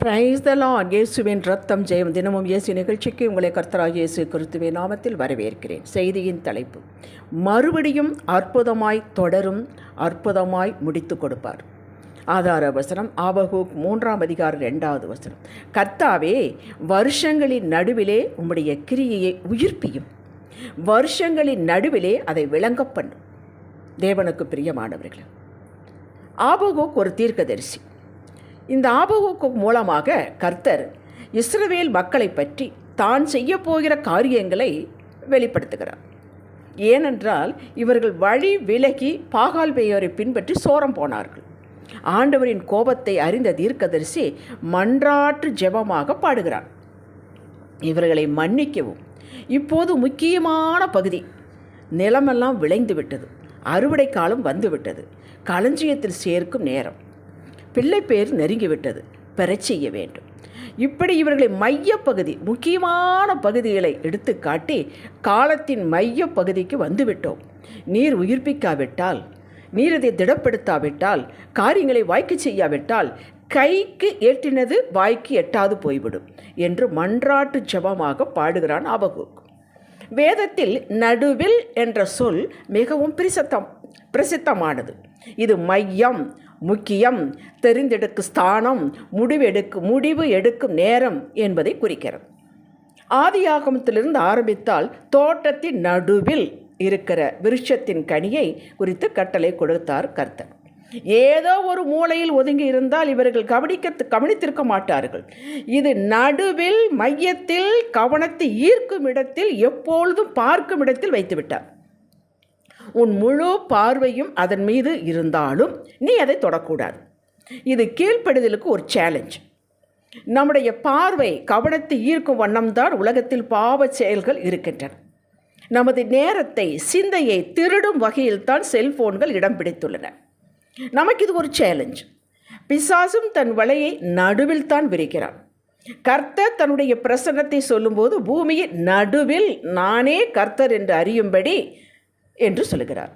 Praise the Lord இயேசுவின் ரத்தம் ஜெயம். தினமும் இயேசு நிகழ்ச்சிக்கு உங்களை கர்த்தராக இயேசு கிறிஸ்துவே நாமத்தில் வரவேற்கிறேன். செய்தியின் தலைப்பு. மறுபடியும் அற்புதமாய் தொடரும் அற்புதமாய் முடித்து கொடுப்பார். ஆதார வசனம் ஆபகூக் மூன்றாம் அதிகாரம் ரெண்டாவது வசனம். கர்த்தாவே வருஷங்களின் நடுவிலே உம்முடைய கிரியையை உயிர்ப்பியும். வருஷங்களின் நடுவிலே அதை விளங்க பண்ணும். தேவனுக்கு பிரியமானவர்கள் ஆபகூக் ஒரு தீர்க்கதரிசி. இந்த ஆபகுக்கு மூலமாக கர்த்தர் இஸ்ரவேல் மக்களை பற்றி தான் செய்ய போகிற காரியங்களை வெளிப்படுத்துகிறார். ஏனென்றால் இவர்கள் வழி விலகி பாகால் பெயரை பின்பற்றி சோரம் போனார்கள். ஆண்டவரின் கோபத்தை அறிந்த தீர்க்கதரிசி மன்றாற்று ஜெபமாக பாடுகிறார். இவர்களை மன்னிக்கவும். இப்போது முக்கியமான பகுதி நிலமெல்லாம் விளைந்து விட்டது அறுவடை காலம் வந்துவிட்டது. களஞ்சியத்தில் சேர்க்கும் நேரம். பிள்ளை பேர் நெருங்கிவிட்டது. பெறச் செய்ய வேண்டும். இப்படி இவர்களை மையப்பகுதி முக்கியமான பகுதிகளை எடுத்து காட்டி காலத்தின் மைய பகுதிக்கு வந்துவிட்டோம். நீர் உயிர்ப்பிக்காவிட்டால் நீர் அதை திடப்படுத்தாவிட்டால் காரியங்களை வாய்க்கு செய்யாவிட்டால் கைக்கு எட்டினது வாய்க்கு எட்டாது போய்விடும் என்று மன்றாட்டு ஜபமாக பாடுகிறான் ஆபகுக். வேதத்தில் நடுவில் என்ற சொல் மிகவும் பிரசித்தம் பிரசித்தமானது. இது மையம் முக்கியம். தெரிந்தெடுக்கும் ஸ்தானம் முடிவெடுக்கும் முடிவு எடுக்கும் நேரம் என்பதை குறிக்கிறது. ஆதியாகமத்திலிருந்து ஆரம்பித்தால் தோட்டத்தின் நடுவில் இருக்கிற விருட்சத்தின் கனியை குறித்து கட்டளை கொடுத்தார் கர்த்தர். ஏதோ ஒரு மூலையில் ஒதுங்கி இருந்தால் இவர்கள் கவனிக்க கவனித்திருக்க மாட்டார்கள். இது நடுவில் மையத்தில் கவனத்தை ஈர்க்கும் இடத்தில் எப்பொழுதும் பார்க்கும் இடத்தில் வைத்துவிட்டார். உன் முழு பார்வையும் அதன் மீது இருந்தாலும் நீ அதை தொடக்கூடாது. இது கீழ்ப்படுதலுக்கு ஒரு சேலஞ்ச் நம்முடைய பார்வை கவனத்தை ஈர்க்கும் வண்ணம்தான் உலகத்தில் பாவ செயல்கள் இருக்கின்றன. நமது நேரத்தை சிந்தையை திருடும் வகையில்தான் செல்போன்கள் இடம் பிடித்துள்ளன. நமக்கு இது ஒரு சேலஞ்ச் பிசாசும் தன் வலையை நடுவில் தான் விரிக்கிறான். கர்த்தர் தன்னுடைய பிரசன்னத்தை சொல்லும்போது பூமியின் நடுவில் நானே கர்த்தர் என்று அறியும்படி என்று சொல்லுகிறார்.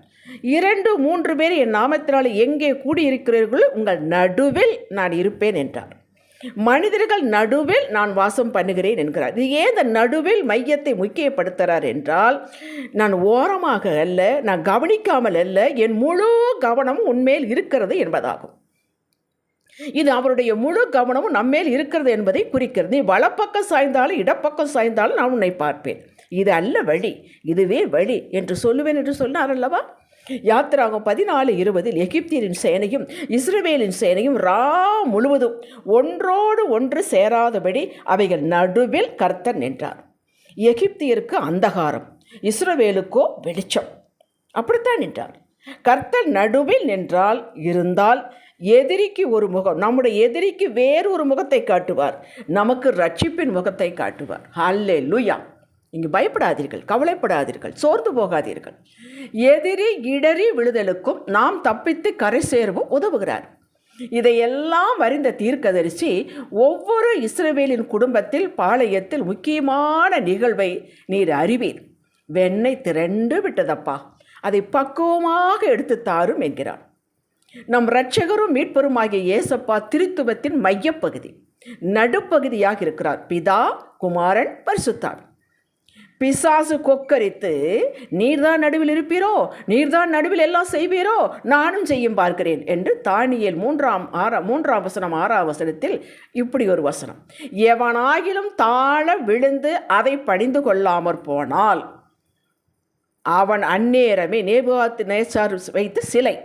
இரண்டு மூன்று பேர் என் நாமத்தினால் எங்கே கூடியிருக்கிறீர்களோ? உங்கள் நடுவில் நான் இருப்பேன் என்றார். மனிதர்கள் நடுவில் நான் வாசம் பண்ணுகிறேன் என்கிறார். இது ஏன் இந்த நடுவில் மையத்தை முக்கியப்படுத்துகிறார் என்றால் நான் ஓரமாக அல்ல நான் கவனிக்காமல் அல்ல என் முழு கவனமும் உன்மேல் இருக்கிறது என்பதாகும். இது அவருடைய முழு கவனமும் நம்மேல் இருக்கிறது என்பதை குறிக்கிறது. நீ வலப்பக்கம் சாய்ந்தாலும் இடப்பக்கம் சாய்ந்தாலும் நான் உன்னை பார்ப்பேன். இது அல்ல வழி இதுவே வழி என்று சொல்லுவேன் என்று சொன்னார் அல்லவா? யாத்திராகம் பதினாலு இருபதில் எகிப்தியரின் சேனையும் இஸ்ரவேலின் சேனையும் ரா முழுவதும் ஒன்றோடு ஒன்று சேராதபடி அவைகள் நடுவில் கர்த்தர் நின்றார். எகிப்தியருக்கு அந்தகாரம் இஸ்ரவேலுக்கோ வெளிச்சம். அப்படித்தான் நின்றார். கர்த்தர் நடுவில் நின்றால் இருந்தால் எதிரிக்கு ஒரு முகம் நம்முடைய எதிரிக்கு வேறு ஒரு முகத்தை காட்டுவார். நமக்கு ரட்சிப்பின் முகத்தை காட்டுவார். ஹல்லே லுயா இங்கு பயப்படாதீர்கள் கவலைப்படாதீர்கள் சோர்ந்து போகாதீர்கள். எதிரி இடறி விழுதலுக்கும் நாம் தப்பித்து கரை சேரவும் உதவுகிறார். இதையெல்லாம் வரிந்த தீர்க்கதரிசி ஒவ்வொரு இஸ்ரவேலின் குடும்பத்தில் பாளையத்தில் முக்கியமான நிகழ்வை நீர் அறிவீர். வெண்ணெய் திரண்டு விட்டதப்பா அதை பக்குவமாக எடுத்து தாரும் என்கிறார். நம் இரட்சகரும் மீட்பெருமாகிய இயேசப்பா திருத்துவத்தின் மையப்பகுதி நடுப்பகுதியாக இருக்கிறார் பிதா குமாரன் பரிசுத்தார் பிசாசு கொக்கரித்து நீர்தான் நடுவில் இருப்பீரோ? நீர்தான் நடுவில் எல்லாம் செய்வீரோ? நானும் செய்யும் பார்க்கிறேன் என்று தானியல் மூன்றாம் ஆறா மூன்றாம் வசனம் ஆறாம் வசனத்தில் இப்படி ஒரு வசனம். எவனாகிலும் தாழ விழுந்து அதை பணிந்து கொள்ளாமற் போனால் அவன் அந்நேரமே நேபுகாத்து நேசார் வைத்த சிலை.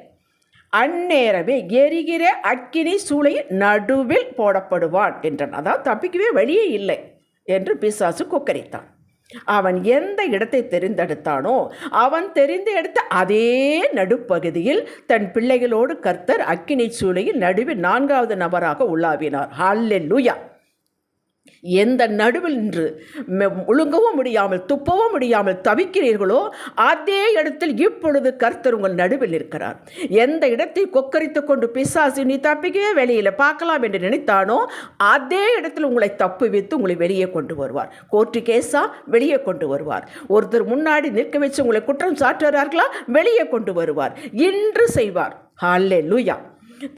அந்நேரமே எரிகிற அக்கினி சூளை நடுவில் போடப்படுவான் என்றான். அதாவது தப்பிக்கவே வழியே இல்லை என்று பிசாசு கொக்கரித்தான். அவன் எந்த இடத்தை தெரிந்தெடுத்தானோ அவன் தெரிந்து எடுத்த அதே நடுப்பகுதியில் தன் பிள்ளைகளோடு கர்த்தர் அக்கினி சூளையில் நடுவில் நான்காவது நபராக உள்ளாவினார். ஹால்லெல்லுயா எந்த நடுவில் நின்று ஒழுங்கவும் முடியாமல் துப்பவும் முடியாமல் தவிக்கிறீர்களோ அதே இடத்தில் இப்பொழுது கர்த்தர் உங்கள் நடுவில் இருக்கிறார். எந்த இடத்தை கொக்கரித்து கொண்டு பிசாசு நீ தப்பிக்கவே வெளியில் பார்க்கலாம் என்று நினைத்தானோ அதே இடத்தில் உங்களை தப்பு வைத்து உங்களை வெளியே கொண்டு வருவார். கோர்ட்டு கேஸா வெளியே கொண்டு வருவார். ஒருத்தர் முன்னாடி நிற்க வச்சு உங்களை குற்றம் சாட்டுகிறார்களா வெளியே கொண்டு வருவார். இன்று செய்வார். ஹாலே லூயா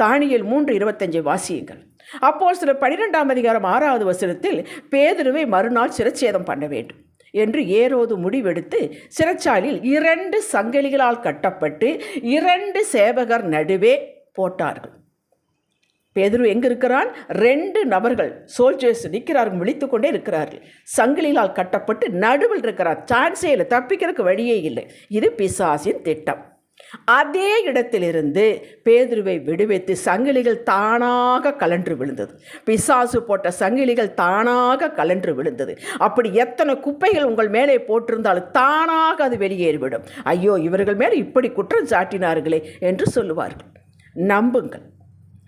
தானியல் மூன்று இருபத்தஞ்சை வாசியுங்கள். அப்போ சில பனிரெண்டாம் அதிகாரம் ஆறாவது வசனத்தில் பேதுருவை மறுநாள் சிரச்சேதம் பண்ண வேண்டும் என்று ஏரோது முடிவெடுத்து சிறைச்சாலில் இரண்டு சங்கிலிகளால் கட்டப்பட்டு இரண்டு சேவகர் நடுவே போட்டார்கள். பேதுரு எங்கே இருக்கிறான் ரெண்டு நபர்கள் சோல்ஜர்ஸ் நிற்கிறார்கள் விழித்து கொண்டே இருக்கிறார்கள். சங்கிலிகளால் கட்டப்பட்டு நடுவில் இருக்கிறார். சான்ஸே இல்லை தப்பிக்கிறதுக்கு வழியே இல்லை. இது பிசாசின் திட்டம். அதே இடத்திலிருந்து பேதுருவை விடுவித்து சங்கிலிகள் தானாக கலன்று விழுந்தது. பிசாசு போட்ட சங்கிலிகள் தானாக கலன்று விழுந்தது. அப்படி எத்தனை குப்பைகள் உங்கள் மேலே போட்டிருந்தாலும் தானாக அது வெளியேறிவிடும். ஐயோ இவர்கள் மேலே இப்படி குற்றம் சாட்டினார்களே என்று சொல்லுவார்கள். நம்புங்கள்.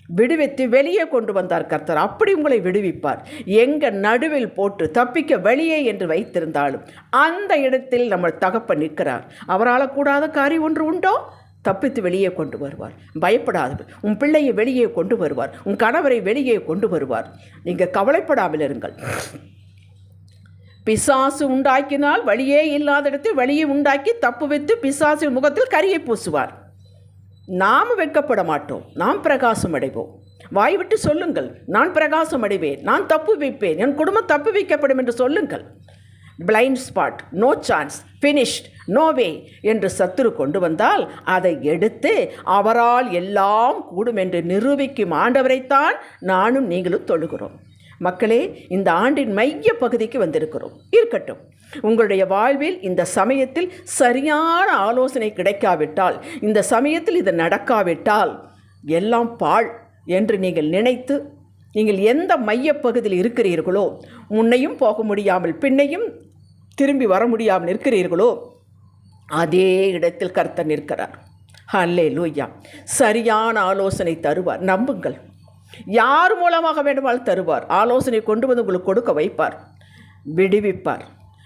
விடுவித்து வெளியே கொண்டு வந்தார் கர்த்தர். அப்படி உங்களை விடுவிப்பார். எங்க நடுவில் போட்டு தப்பிக்க வெளியே என்று வைத்திருந்தாலும் அந்த இடத்தில் நம்ம தகப்ப நிற்கிறார். அவரால் கூடாத காரியம் ஒன்று உண்டோ? தப்பித்து வெளியே கொண்டு வருவார். பயப்படாது உன் பிள்ளையை வெளியே கொண்டு வருவார். உன் கணவரை வெளியே கொண்டு வருவார். நீங்கள் கவலைப்படாமல் இருங்கள். பிசாசு உண்டாக்கினால் வழியே இல்லாத இடத்தில் வழியை உண்டாக்கி தப்பு வைத்து பிசாசின் முகத்தில் கரியை பூசுவார். நாம் வெட்கப்பட மாட்டோம் நாம் பிரகாசம் அடைவோம். வாய் விட்டு சொல்லுங்கள். நான் பிரகாசம் அடைவேன். நான் தப்பு வைப்பேன். என் குடும்பம் தப்பு வைக்கப்படும் என்று சொல்லுங்கள். Blind spot no chance finished no way என்று சத்துரு கொண்டு வந்தால் அதை எடுத்து அவரால் எல்லாம் கூடும் என்று நிரூபிக்கும் ஆண்டவரைத்தான் நானும் நீங்களும் தொழுகிறோம். மக்களே இந்த ஆண்டின் மைய பகுதிக்கு வந்திருக்கிறோம். இருக்கட்டும். உங்களுடைய வாழ்வில் இந்த சமயத்தில் சரியான ஆலோசனை கிடைக்காவிட்டால் இந்த சமயத்தில் இது நடக்காவிட்டால் எல்லாம் பாழ் என்று நீங்கள் நினைத்து நீங்கள் எந்த மையப்பகுதியில் இருக்கிறீர்களோ முன்னையும் போக முடியாமல் பின்னையும் திரும்பி வர முடியாமல் இருக்கிறீர்களோ அதே இடத்தில் கர்த்தர் நிற்கிறார். அல்லே லூயா சரியான ஆலோசனை தருவார். நம்புங்கள். யார் மூலமாக வேண்டுமானால் தருவார். ஆலோசனை கொண்டு வந்து உங்களுக்கு கொடுக்க வைப்பார். விடுவிப்பார்.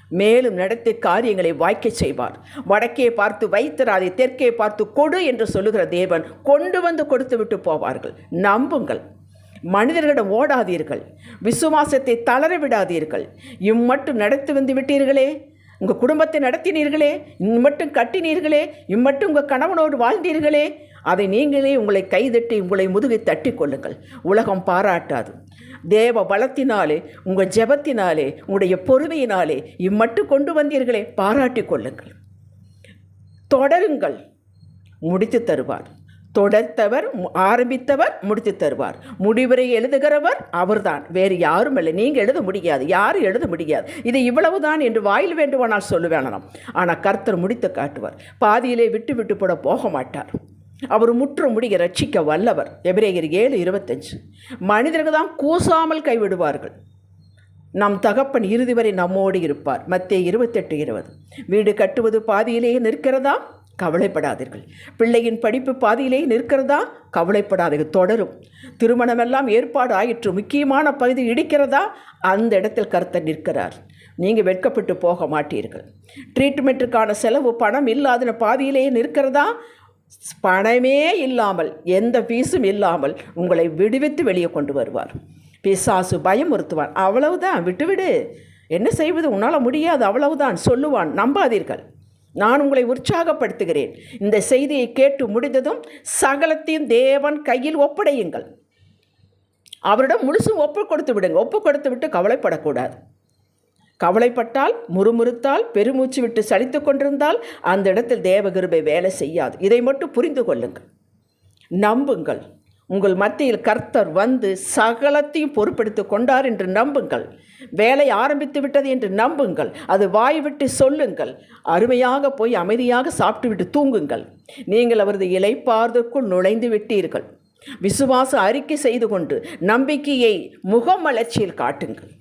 மேலும் நடத்தி காரியங்களை வாய்க்கச் செய்வார். வடக்கே பார்த்து வைத்திராதே தெற்கே பார்த்து கொடு என்று சொல்லுகிற தேவன் கொண்டு வந்து கொடுத்து விட்டு போவார்கள். நம்புங்கள். மனிதர்களிடம் ஓடாதீர்கள். விசுவாசத்தை தளர விடாதீர்கள். இம்மட்டும் நடத்தி வந்து விட்டீர்களே. உங்கள் குடும்பத்தை நடத்தினீர்களே. இம்மட்டும் கட்டினீர்களே. இம்மட்டும் உங்கள் கணவனோடு வாழ்ந்தீர்களே. அதை நீங்களே உங்களை கைதட்டி உங்களை முதுகை தட்டி கொள்ளுங்கள். உலகம் பாராட்டாது. தேவ பலத்தினாலே உங்கள் ஜெபத்தினாலே உங்களுடைய பொறுமையினாலே இம்மட்டு கொண்டு வந்தீர்களே பாராட்டி கொள்ளுங்கள். தொடருங்கள். முடித்து தருவார். தொடர்த்தவர் ஆரம்பித்தவர் முடித்து தருவார். முடிவரை எழுதுகிறவர் அவர்தான். வேறு யாரும் இல்லை. நீங்கள் எழுத முடியாது. யாரும் எழுத முடியாது. இது இவ்வளவுதான் என்று வாயில் வேண்டுமானால் சொல்லுவேனாம் ஆனால் கர்த்தர் முடித்து காட்டுவார். பாதியிலே விட்டு விட்டு போட போக மாட்டார். அவர் முற்றும் முடிய ரட்சிக்க வல்லவர். எபிரேயர் ஏழு இருபத்தஞ்சு. மனிதர்கள் தான் கூசாமல் கைவிடுவார்கள். நம் தகப்பன் இறுதி வரை நம்மோடு இருப்பார். மத்திய இருபத்தெட்டு இருபது. வீடு கட்டுவது பாதியிலேயே நிற்கிறதா? கவலைப்படாதீர்கள். பிள்ளையின் படிப்பு பாதியிலேயே நிற்கிறதா? கவலைப்படாதீர்கள். தொடரும். திருமணமெல்லாம் ஏற்பாடு ஆயிற்று. முக்கியமான பகுதி இடிக்கிறதா? அந்த இடத்தில் கருத்தை நிற்கிறார். நீங்கள் வெட்கப்பட்டு போக மாட்டீர்கள். ட்ரீட்மெண்ட்டுக்கான செலவு பணம் இல்லாத பாதியிலேயே நிற்கிறதா? பணமே இல்லாமல் எந்த ஃபீஸும் இல்லாமல் உங்களை விடுவித்து வெளியே கொண்டு வருவார். பிசாசு பயமுறுத்துவான். அவ்வளவுதான் விட்டுவிடு. என்ன செய்வது? உன்னால் முடியாது. அவ்வளவுதான். சொல்லுவான். நம்பாதீர்கள். நான் உங்களை உற்சாகப்படுத்துகிறேன். இந்த செய்தியை கேட்டு முடிந்ததும் சகலத்தையும் தேவன் கையில் ஒப்படையுங்கள். அவரிடம் முழுசும் ஒப்பு கொடுத்து விடுங்க. ஒப்பு கொடுத்து விட்டு கவலைப்படக்கூடாது. கவலைப்பட்டால் முறுமுறுத்தால் பெருமூச்சு விட்டு சலித்து கொண்டிருந்தால் அந்த இடத்தில் தேவகிருபை வேலை செய்யாது. இதை மட்டும் புரிந்து கொள்ளுங்கள். நம்புங்கள். உங்கள் மத்தியில் கர்த்தர் வந்து சகலத்தையும் பொறுப்பெடுத்து கொண்டார் என்று நம்புங்கள். வேலை ஆரம்பித்து விட்டது என்று நம்புங்கள். அது வாய் விட்டு சொல்லுங்கள். அருமையாக போய் அமைதியாக சாப்பிட்டு விட்டு தூங்குங்கள். நீங்கள் அவரது இலைப்பார்தற்குள் நுழைந்து விட்டீர்கள். விசுவாச அறிக்கை செய்து கொண்டு நம்பிக்கையை முகமலர்ச்சியில் காட்டுங்கள்.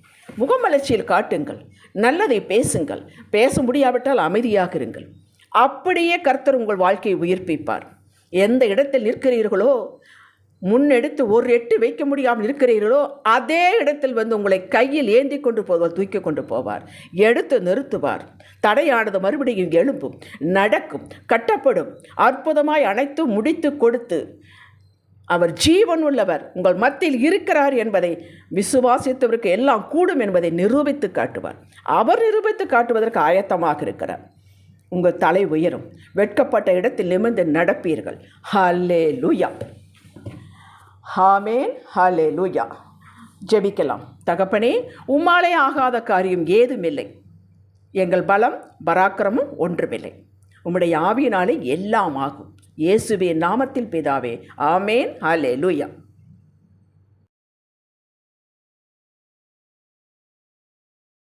முகமலர்ச்சியில் காட்டுங்கள் நல்லதை பேசுங்கள் பேச முடியாவிட்டால் அமைதியாக இருங்கள். அப்படியே கர்த்தர் உங்கள் வாழ்க்கையை உயிர்ப்பிப்பார். எந்த இடத்தில் நிற்கிறீர்களோ முன்னெடுத்து ஒரு எட்டு வைக்க முடியாமல் இருக்கிறீர்களோ அதே இடத்தில் வந்து உங்களை கையில் ஏந்தி கொண்டு போவார் தூக்கி கொண்டு போவார். எடுத்து நிறுத்துவார். தடையானது மறுபடியும் எழும்பும் நடக்கும் கட்டப்படும் அற்புதமாய் அனைத்தும் முடித்து கொடுத்து அவர் ஜீவன் உள்ளவர் உங்கள் மத்தியில் இருக்கிறார் என்பதை விசுவாசித்தவருக்கு எல்லாம் கூடும் என்பதை நிரூபித்து காட்டுவார். அவர் நிரூபித்து காட்டுவதற்கு ஆயத்தமாக இருக்கிறார். உங்கள் தலை உயரும். வெட்கப்பட்ட இடத்தில் நிமிர்ந்து நடப்பீர்கள். ஹலே லூயா ஹாமேன் ஹலே லூயா ஜெபிக்கலாம். தகப்பனே உம்மாலே ஆகாத காரியம் ஏதுமில்லை. எங்கள் பலம் பராக்கிரமும் ஒன்றுமில்லை. உம்முடைய ஆவியினாலே எல்லாம் ஆகும். இயேசுவின் நாமத்தில் பிதாவே ஆமேன். ஹலே லூயா